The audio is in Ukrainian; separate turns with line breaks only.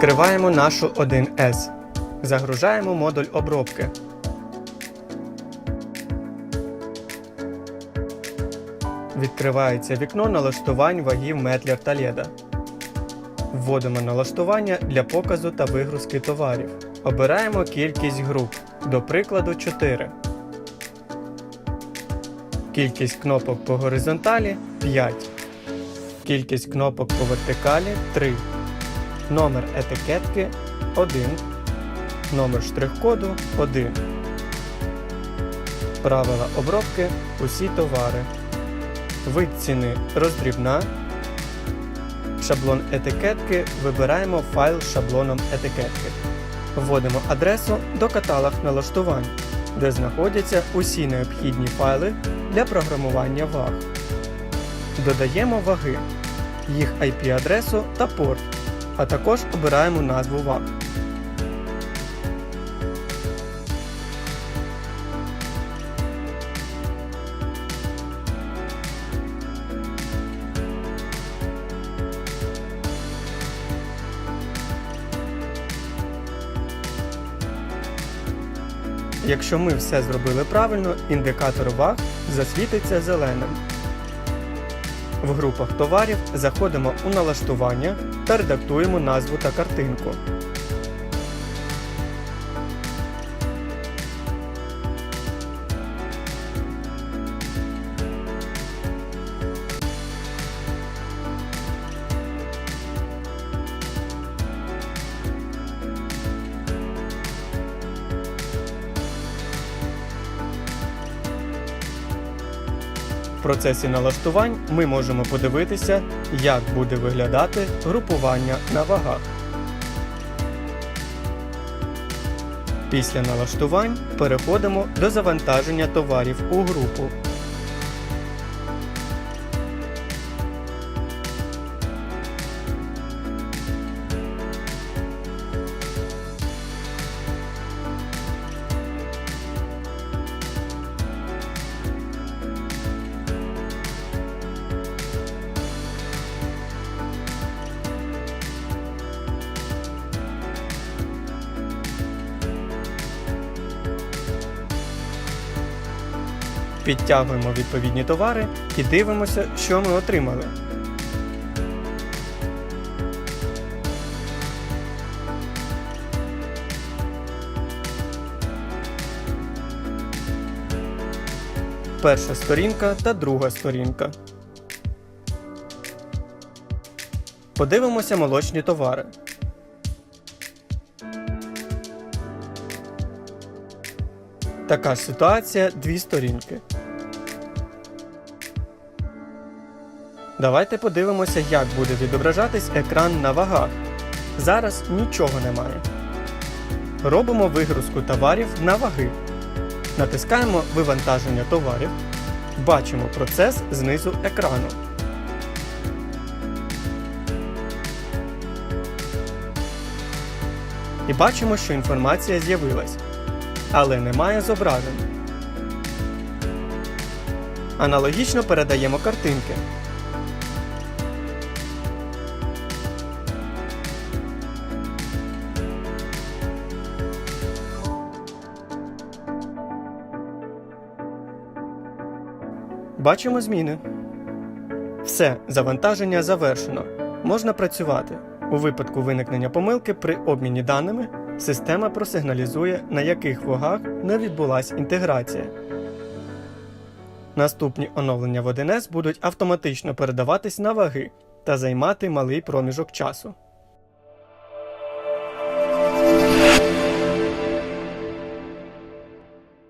Відкриваємо нашу 1С. Загружаємо модуль обробки. Відкривається вікно налаштувань вагів Метлер та Леда. Вводимо налаштування для показу та вигрузки товарів. Обираємо кількість груп, до прикладу 4. Кількість кнопок по горизонталі 5. Кількість кнопок по вертикалі 3. Номер етикетки 1. Номер штрих-коду 1. Правила обробки усі товари. Вид ціни роздрібна. Шаблон етикетки вибираємо файл з шаблоном етикетки. Вводимо адресу до каталог налаштувань, де знаходяться усі необхідні файли для програмування ваг. Додаємо ваги, їх IP-адресу та порт, а також обираємо назву ваг. Якщо ми все зробили правильно, індикатор ваг засвітиться зеленим. В групах товарів заходимо у налаштування та редактуємо назву та картинку. В процесі налаштувань ми можемо подивитися, як буде виглядати групування на вагах. Після налаштувань переходимо до завантаження товарів у групу. Підтягуємо відповідні товари і дивимося, що ми отримали. Перша сторінка та друга сторінка. Подивимося молочні товари. Така ситуація дві сторінки. Давайте подивимося, як буде відображатись екран на вагах. Зараз нічого немає. Робимо вигрузку товарів на ваги. Натискаємо Вивантаження товарів. Бачимо процес знизу екрану. І бачимо, що інформація з'явилась але немає зображень. Аналогічно передаємо картинки. Бачимо зміни. Все, завантаження завершено. Можна працювати. У випадку виникнення помилки при обміні даними система просигналізує, на яких вагах не відбулася інтеграція. Наступні оновлення в 1С будуть автоматично передаватись на ваги та займати малий проміжок часу.